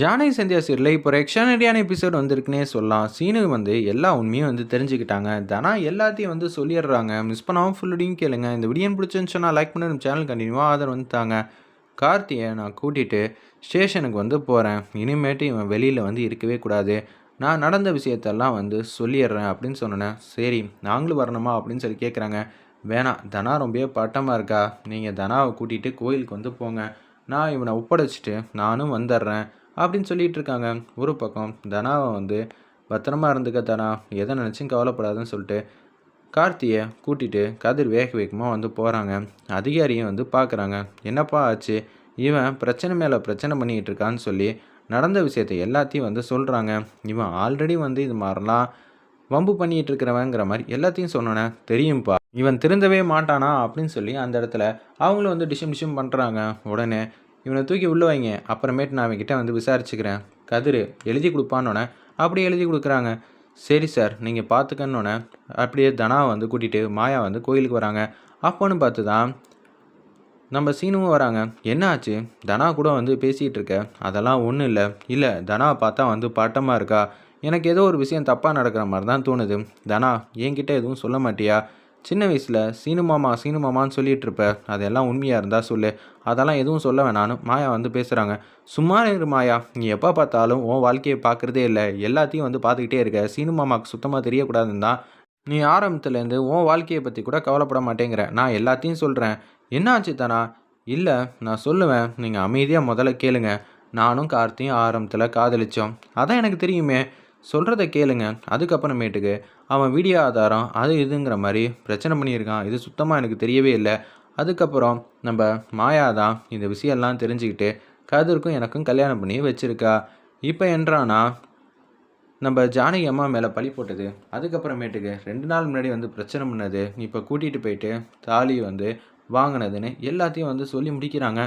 ஜானகி சந்தியா சீரில் இப்போ எக்ஸ்ட்ரானரியான எபிசோட் வந்திருக்குன்னே சொல்லலாம். சீனு வந்து எல்லா உண்மையும் வந்து தெரிஞ்சுக்கிட்டாங்க. தனா எல்லாத்தையும் வந்து சொல்லிடுறாங்க. மிஸ் பண்ணாமல் ஃபுல்லடியும் கேளுங்க. இந்த வீடியோ பிடிச்சிருந்துச்சுன்னா லைக் பண்ணி நம்ம சேனல் கண்டினியூவாக ஆதரவு வந்துட்டாங்க கார்த்தியை நான் கூட்டிகிட்டு ஸ்டேஷனுக்கு வந்து போகிறேன் இனிமேட்டு இவன் வெளியில் வந்து இருக்கவே கூடாது. நான் நடந்த விஷயத்தெல்லாம் வந்து சொல்லிடுறேன் அப்படின்னு சொன்னேன் சரி நாங்களும் வரணுமா அப்படின்னு சொல்லி கேட்குறாங்க வேணாம் தனா ரொம்பவே பட்டமாக இருக்கா. நீங்கள் தனாவை கூட்டிகிட்டு கோயிலுக்கு வந்து போங்க. நான் இவனை ஒப்படைச்சிட்டு நானும் வந்துடுறேன். அப்படின்னு சொல்லிட்டு இருக்காங்க. ஒரு பக்கம் தனாவை வந்து பத்திரமா இருந்துக்க தனா எதை நினச்சும் கவலைப்படாதுன்னு சொல்லிட்டு கார்த்தியை கூட்டிகிட்டு கதிர் வேக வேகமாக வந்து போகிறாங்க அதிகாரியும் வந்து பார்க்குறாங்க என்னப்பா ஆச்சு? இவன் பிரச்சனை மேலே பிரச்சனை பண்ணிக்கிட்டு இருக்கான்னு சொல்லி நடந்த விஷயத்தை எல்லாத்தையும் வந்து சொல்கிறாங்க இவன் ஆல்ரெடி வந்து இது மாதிரிலாம் வம்பு பண்ணிகிட்டு இருக்கிறவங்கிற மாதிரி எல்லாத்தையும் சொன்னோன்னே தெரியும்ப்பா இவன் திருந்தவே மாட்டானா அப்படின்னு சொல்லி அந்த இடத்துல அவங்களும் வந்து டிஷம் டிஷம் பண்ணுறாங்க உடனே இவனை தூக்கி உள்ளே வைங்க. அப்புறமேட்டு நான் அவன்கிட்ட வந்து விசாரிச்சுக்கிறேன். கதிர் எழுதி கொடுப்பான்னொன்னே அப்படியே எழுதி கொடுக்குறாங்க. சரி சார் நீங்கள் பார்த்துக்கன்னொன்னே அப்படியே தனாவை வந்து கூட்டிகிட்டு மாயா வந்து கோயிலுக்கு வராங்க. அப்போன்னு பார்த்து தான் நம்ம சீனுவும் வராங்க. என்ன ஆச்சு தனா கூட வந்து பேசிகிட்டு இருக்க. அதெல்லாம் ஒன்றும் இல்லை. இல்லை தனாவை பார்த்தா வந்து பட்டமாக இருக்கா? எனக்கு ஏதோ ஒரு விஷயம் தப்பாக நடக்கிற மாதிரி தான் தோணுது. தனா என்கிட்ட எதுவும் சொல்ல மாட்டியா? சின்ன வயசில் சீனு மாமா சீனு மாமான்னு சொல்லிட்டு இருப்ப அதெல்லாம் உண்மையாக இருந்தால் சொல்லு. அதெல்லாம் எதுவும் சொல்ல வேணான்னு மாயா வந்து பேசுகிறாங்க சும்மா இரு மாயா. நீ எப்போ பார்த்தாலும் உன் வாழ்க்கையை பார்க்குறதே இல்லை. எல்லாத்தையும் வந்து பார்த்துக்கிட்டே இருக்க. சீனு மாமாவுக்கு சுத்தமாக தெரியக்கூடாதுன்னு தான். நீ ஆரம்பத்துலேருந்து உன் வாழ்க்கையை பற்றி கூட கவலைப்பட மாட்டேங்கிற. நான் எல்லாத்தையும் சொல்கிறேன் என்ன ஆச்சு தானா? இல்லை நான் சொல்லுவேன். நீங்கள் அமைதியாக முதல்ல கேளுங்க. நானும் கார்த்தியும் ஆரம்பத்தில் காதலிச்சோம். அதான் எனக்கு தெரியுமே. சொல்கிறத கேளுங்க. அதுக்கப்புறமேட்டுக்கு அவன் வீடியோ ஆதாரம் அது இதுங்கிற மாதிரி பிரச்சனை பண்ணியிருக்கான். இது சுத்தமாக எனக்கு தெரியவே இல்லை. அதுக்கப்புறம் நம்ம மாயா தான் இந்த விஷயம்லாம் தெரிஞ்சுக்கிட்டு கதிர்க்கும் எனக்கும் கல்யாணம் பண்ணி வச்சுருக்கா. இப்போ என்றானா நம்ம ஜானகி அம்மா மேலே பழி போட்டது. அதுக்கப்புறமேட்டுக்கு ரெண்டு நாள் முன்னாடி வந்து பிரச்சனை பண்ணது. இப்போ கூட்டிகிட்டு போயிட்டு தாலி வந்து வாங்கினதுன்னு எல்லாத்தையும் வந்து சொல்லி முடிக்கிறாங்க.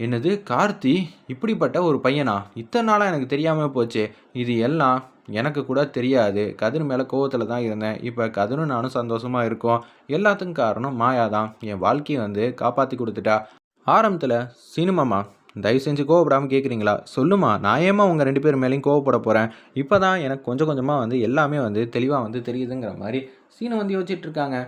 என்னது கார்த்தி? இப்படிப்பட்ட ஒரு பையனா? இத்தனை நாளாக எனக்கு தெரியாமல் போச்சு. இது எல்லாம் எனக்கு கூட தெரியாது. கதிர் மேலே கோவத்தில் தான் இருந்தேன். இப்போ கதிரும் நானும் சந்தோஷமாக இருக்கோம். எல்லாத்துக்கும் காரணம் மாயா தான். என் வாழ்க்கையை வந்து காப்பாற்றி கொடுத்துட்டா. ஆரம்பத்தில் சினிமாமா தயவு செஞ்சு கோவப்படாமல் கேட்குறீங்களா சொல்லுமா நான் ஏமா உங்கள் ரெண்டு பேர் மேலேயும் கோவப்பட போகிறேன் இப்போ தான் எனக்கு கொஞ்சம் கொஞ்சமாக வந்து எல்லாமே வந்து தெளிவாக வந்து தெரியுதுங்கிற மாதிரி சீனை வந்து யோசிச்சிட்டுருக்காங்க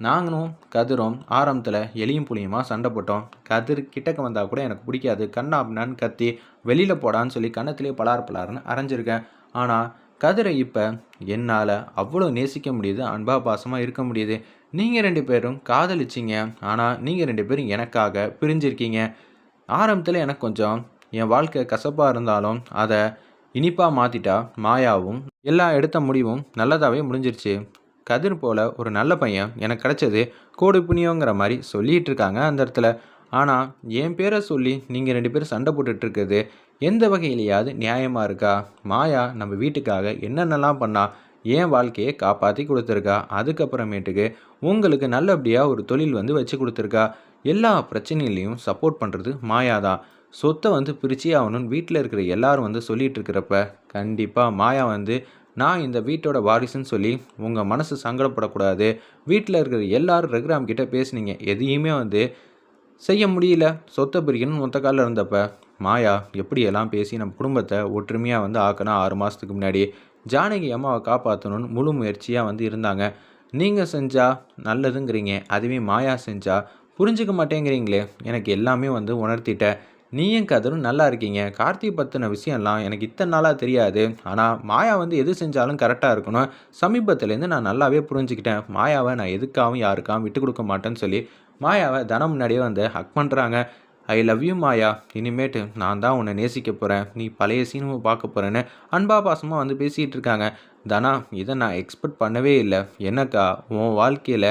நாங்களும் கதிரும் ஆரம்பத்தில் எலியும் புளியுமா சண்டை போட்டோம். கதிர் கிட்டக்க வந்தால் கூட எனக்கு பிடிக்காது. கண்ணா அப்படின்னான்னு கத்தி வெளியில் போடான்னு சொல்லி கன்னத்திலே பலார் பலார்னு அரைஞ்சிருக்கேன். ஆனால் கதிரை இப்போ என்னால் அவ்வளோ நேசிக்க முடியுது அன்பா பாசமாக இருக்க முடியுது. நீங்கள் ரெண்டு பேரும் காதலிச்சிங்க. ஆனால் நீங்கள் ரெண்டு பேரும் எனக்காக பிரிஞ்சிருக்கீங்க. ஆரம்பத்தில் எனக்கு கொஞ்சம் என் வாழ்க்கை கசப்பாக இருந்தாலும் அதை இனிப்பாக மாற்றிட்டா மாயாவும் எல்லா எடுத்த முடிவும் நல்லதாகவே முடிஞ்சிருச்சு. கதிர் போல் ஒரு நல்ல பையன் எனக்கு கிடச்சது கோடு புண்ணியங்கிற மாதிரி சொல்லிகிட்டு இருக்காங்க அந்த இடத்துல. ஆனால் என் பேரை சொல்லி நீங்கள் ரெண்டு பேரும் சண்டை போட்டுட்ருக்குது எந்த வகையிலையாவது நியாயமாக இருக்கா? மாயா நம்ம வீட்டுக்காக என்னென்னலாம் பண்ணா என் வாழ்க்கையை காப்பாற்றி கொடுத்துருக்கா? அதுக்கப்புறமேட்டுக்கு உங்களுக்கு நல்லபடியாக ஒரு தொழில் வந்து வச்சு கொடுத்துருக்கா? எல்லா பிரச்சனையிலையும் சப்போர்ட் பண்ணுறது மாயா தான். சொத்தை வந்து பிரித்து ஆகணும்னு வீட்டில் இருக்கிற எல்லாரும் வந்து சொல்லிட்டு இருக்கிறப்ப கண்டிப்பாக மாயா வந்து நான் இந்த வீட்டோட வாரிசுன்னு சொல்லி உங்கள் மனசு சங்கடப்படக்கூடாது. வீட்டில் இருக்கிற எல்லாரும் ரகுராம் கிட்டே பேசுனீங்க. எதையுமே வந்து செய்ய முடியல. சொத்தை பிரிக்கணும்னு மொத்த காலில் இருந்தப்ப மாயா எப்படியெல்லாம் பேசி நம்ம குடும்பத்தை ஒற்றுமையாக வந்து ஆக்கினா ஆறு மாதத்துக்கு முன்னாடி? ஜானகி அம்மாவை காப்பாற்றணும்னு முழு முயற்சியாக வந்து இருந்தாங்க. நீங்கள் செஞ்சால் நல்லதுங்கிறீங்க அதுவே மாயா செஞ்சால் புரிஞ்சுக்க மாட்டேங்கிறீங்களே எனக்கு எல்லாமே வந்து உணர்த்திட்டேன் நீயும் கதரும் நல்லா இருக்கீங்க. கார்த்தி பற்றின விஷயம்லாம் எனக்கு இத்தனை நாளாக தெரியாது. ஆனால் மாயா வந்து எது செஞ்சாலும் கரெக்டாக இருக்கணும். சமீபத்துலேருந்து நான் நல்லாவே புரிஞ்சுக்கிட்டேன். மாயாவை நான் எதுக்காகவும் யாருக்காகவும் விட்டு கொடுக்க மாட்டேன்னு சொல்லி மாயாவை தனம் முன்னாடியே வந்து ஹக் பண்ணுறாங்க ஐ லவ் யூ மாயா இனிமேட்டு நான் தான் உன்னை நேசிக்க போகிறேன் நீ பழைய சீனவை பார்க்க போகிறேன்னு அன்பா பாசமாக வந்து பேசிகிட்டு இருக்காங்க. தனா இதை நான் எக்ஸ்பெக்ட் பண்ணவே இல்லை. என்னக்கா உன் வாழ்க்கையில்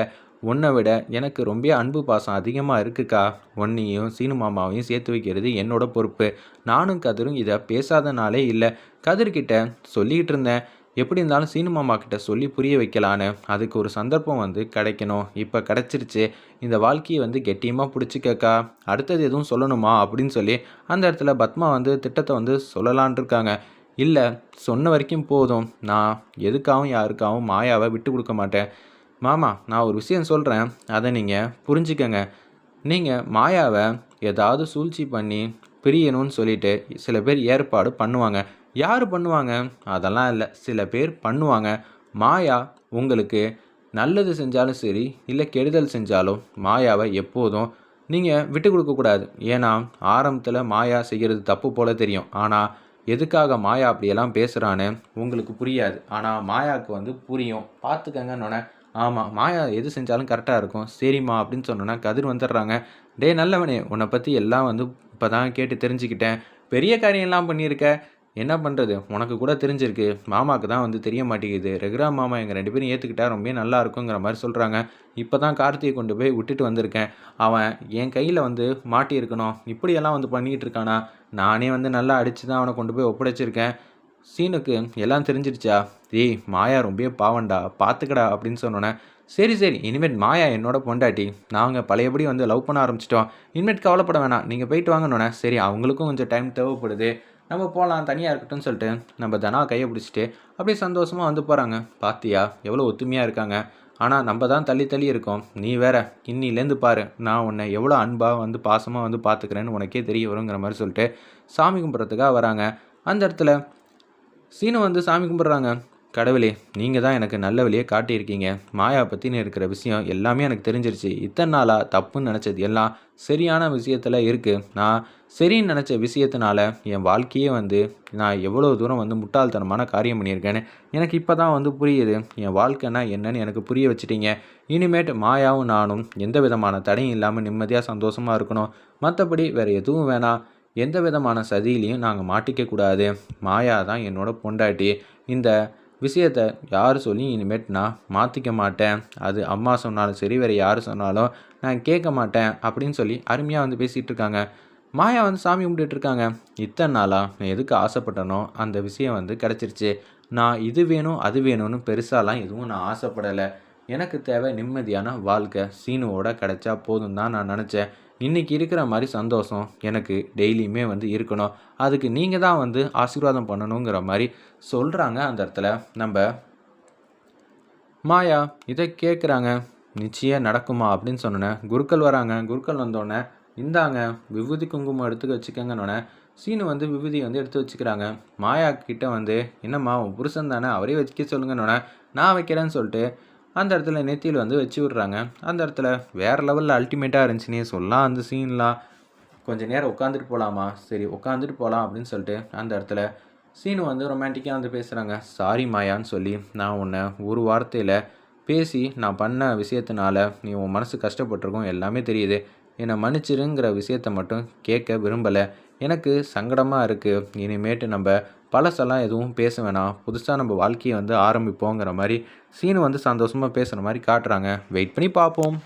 உன்னை விட எனக்கு ரொம்ப அன்பு பாசம் அதிகமாக இருக்குக்கா. உன்னையும் சீனு மாமாவையும் சேர்த்து வைக்கிறது என்னோட பொறுப்பு. நானும் கதிரும் இதை பேசாதனாலே இல்லை. கதிர்கிட்ட சொல்லிக்கிட்டு இருந்தேன். எப்படி இருந்தாலும் சீனு மாமா கிட்ட சொல்லி புரிய வைக்கலான்னு அதுக்கு ஒரு சந்தர்ப்பம் வந்து கிடைக்கணும். இப்போ கிடைச்சிருச்சு. இந்த வாழ்க்கையை வந்து கெட்டியமாக பிடிச்சிக்கக்கா. அடுத்தது எதுவும் சொல்லணுமா? அப்படின்னு சொல்லி அந்த இடத்துல பத்மா வந்து திட்டத்தை வந்து சொல்லலான் இருக்காங்க. இல்லை சொன்ன வரைக்கும் போதும். நான் எதுக்காகவும் யாருக்காகவும் மாயாவை விட்டு கொடுக்க மாட்டேன். மாமா நான் ஒரு விஷயம் சொல்கிறேன் அதை நீங்கள் புரிஞ்சுக்கங்க. நீங்கள் மாயாவை ஏதாவது சூழ்ச்சி பண்ணி பிரியணும்னு சொல்லிட்டு சில பேர் ஏற்பாடு பண்ணுவாங்க. யார் பண்ணுவாங்க? அதெல்லாம் இல்லை. சில பேர் பண்ணுவாங்க. மாயா உங்களுக்கு நல்லது செஞ்சாலும் சரி இல்லை கெடுதல் செஞ்சாலும் மாயாவை எப்போதும் நீங்கள் விட்டு கொடுக்கக்கூடாது ஏன்னா ஆரம்பத்தில் மாயா செய்கிறது தப்பு போல தெரியும். ஆனால் எதுக்காக மாயா அப்படியெல்லாம் பேசுகிறான்னு உங்களுக்கு புரியாது. ஆனால் மாயாவுக்கு வந்து புரியும். பார்த்துக்கங்கன்னொன்னே ஆமாம் மாயா எது செஞ்சாலும் கரெக்டாக இருக்கும். சரிம்மா அப்படின்னு சொன்னோன்னா கதிர் வந்துடுறாங்க. டேய் நல்லவனே உன்னை பற்றி எல்லாம் வந்து இப்போ தான் கேட்டு தெரிஞ்சுக்கிட்டேன். பெரிய காரியம்லாம் பண்ணியிருக்க. என்ன பண்ணுறது உனக்கு கூட தெரிஞ்சிருக்கு. மாமாவுக்கு தான் வந்து தெரிய மாட்டேங்குது. ரெகுரா மாமா எங்கள் ரெண்டு பேரும் ஏற்றுக்கிட்டா ரொம்ப நல்லா இருக்குங்கிற மாதிரி சொல்கிறாங்க இப்போ தான் கார்த்தியை கொண்டு போய் விட்டுட்டு வந்திருக்கேன். அவன் என் கையில் வந்து மாட்டியிருக்கணும் இப்படியெல்லாம் வந்து பண்ணிக்கிட்டு இருக்கானா? நானே வந்து நல்லா அடித்து தான் அவனை கொண்டு போய் ஒப்படைச்சிருக்கேன். சீனுக்கு எல்லாம் தெரிஞ்சிருச்சா? ஏய் மாயா ரொம்ப பாவண்டா பார்த்துக்கடா அப்படின்னு சொன்னோன்னே சரி சரி. இனிமேட் மாயா என்னோட பொண்டாட்டி. நாங்கள் பழையபடி வந்து லவ் பண்ண ஆரம்பிச்சிட்டோம். இனிமேட் கவலைப்பட வேணாம். நீங்கள் போயிட்டு வாங்கண்ணோன்னே சரி அவங்களுக்கும் கொஞ்சம் டைம் தேவைப்படுது. நம்ம போகலாம் தனியாக இருக்கட்டும்னு சொல்லிட்டு நம்ம தனா கையை பிடிச்சிட்டு அப்படியே சந்தோஷமாக வந்து போகிறாங்க பாத்தியா எவ்வளோ ஒத்துமையாக இருக்காங்க. ஆனால் நம்ம தான் தள்ளி தள்ளி இருக்கோம். நீ வேற இன்னிலேருந்து பாரு. நான் உன்னை எவ்வளோ அன்பாக வந்து பாசமாக வந்து பார்த்துக்கிறேன்னு உனக்கே தெரிய வருங்கிற மாதிரி சொல்லிட்டு சாமி கும்பிட்றதுக்காக வராங்க. அந்த இடத்துல சீனு வந்து சாமி கும்பிட்றாங்க. கடவுளே நீங்கள் தான் எனக்கு நல்ல வழியே காட்டியிருக்கீங்க. மாயா பற்றின இருக்கிற விஷயம் எல்லாமே எனக்கு தெரிஞ்சிருச்சு. இத்தனை நாளாக தப்புன்னு நினச்சது எல்லாம் சரியான விஷயத்தில் இருக்குது நான் சரின்னு நினச்ச விஷயத்தினால என் வாழ்க்கையே வந்து நான் எவ்வளோ தூரம் வந்து முட்டாள்தனமான காரியம் பண்ணியிருக்கேன்னு எனக்கு இப்போ தான் வந்து புரியுது. என் வாழ்க்கைன்னா என்னன்னு எனக்கு புரிய வச்சுட்டீங்க. இனிமேட்டு மாயாவும் நானும் எந்த விதமான தடையும் இல்லாமல் நிம்மதியாக சந்தோஷமாக இருக்கணும். மற்றபடி வேறு எதுவும் வேணாம். எந்த விதமான சதியிலையும் நாங்கள் மாட்டிக்கக்கூடாது மாயா தான் என்னோட பொண்டாட்டி. இந்த விஷயத்த யார் சொல்லி இனிமேட் நான் மாற்றிக்க மாட்டேன். அது அம்மா சொன்னாலும் சரி வேறு யார் சொன்னாலும் நான் கேட்க மாட்டேன் அப்படின்னு சொல்லி அருமையாக வந்து பேசிகிட்டு இருக்காங்க. மாயா வந்து சாமி கும்பிட்டுட்டு இருக்காங்க. இத்தனை நாளாக நான் எதுக்கு ஆசைப்பட்டனோ அந்த விஷயம் வந்து கிடச்சிருச்சு. நான் இது வேணும் அது வேணும்னு பெருசாலாம் எதுவும் நான் ஆசைப்படலை. எனக்கு தேவை நிம்மதியான வாழ்க்கை. சீனுவோட கிடைச்சா போதும் தான் நான் நினச்சேன். இன்றைக்கி இருக்கிற மாதிரி சந்தோஷம் எனக்கு டெய்லியுமே வந்து இருக்கணும். அதுக்கு நீங்கள் தான் வந்து ஆசீர்வாதம் பண்ணணுங்கிற மாதிரி சொல்கிறாங்க அந்த இடத்துல. நம்ம மாயா இதை கேட்குறாங்க நிச்சயம் நடக்குமா அப்படின்னு சொன்னோன்னே குருக்கள் வராங்க. குருக்கள் வந்தோடனே இந்தாங்க விபூதி குங்குமம் எடுத்து வச்சுக்கோங்கன்னொன்னே சீனு வந்து விபூதி வந்து எடுத்து வச்சுக்கிறாங்க. மாயா கிட்ட வந்து என்னம்மா உன் புருஷன் தானே அவரே வச்சுக்க சொல்லுங்கன்னொன்னே நான் வைக்கிறேன்னு சொல்லிட்டு அந்த இடத்துல நெத்தியில் வந்து வச்சு விட்றாங்க. அந்த இடத்துல வேறு லெவலில் அல்டிமேட்டாக இருந்துச்சுன்னே சொல்லலாம் அந்த சீன்லாம். கொஞ்சம் நேரம் உட்காந்துட்டு போகலாமா சரி உட்காந்துட்டு போகலாம் அப்படின்னு சொல்லிட்டு அந்த இடத்துல சீனு வந்து ரொமான்டிக்காக வந்து பேசுகிறாங்க சாரி மாயான்னு சொல்லி நான் உன்னை ஒரு வார்த்தையில் பேசி நான் பண்ண விஷயத்தினால நீ உன் மனசு கஷ்டப்பட்டிருக்கும் எல்லாமே தெரியுது. என்னை மன்னிச்சிருங்கிற விஷயத்த மட்டும் கேட்க விரும்பலை. எனக்கு சங்கடமாக இருக்குது இனிமேட்டு நம்ம பழசெல்லாம் எதுவும் பேச வேணாம். புதுசாக நம்ம வாழ்க்கையை வந்து ஆரம்பிப்போங்கிற மாதிரி சீனு வந்து சந்தோஷமாக பேசுகிற மாதிரி காட்டுறாங்க. வெயிட் பண்ணி பார்ப்போம்.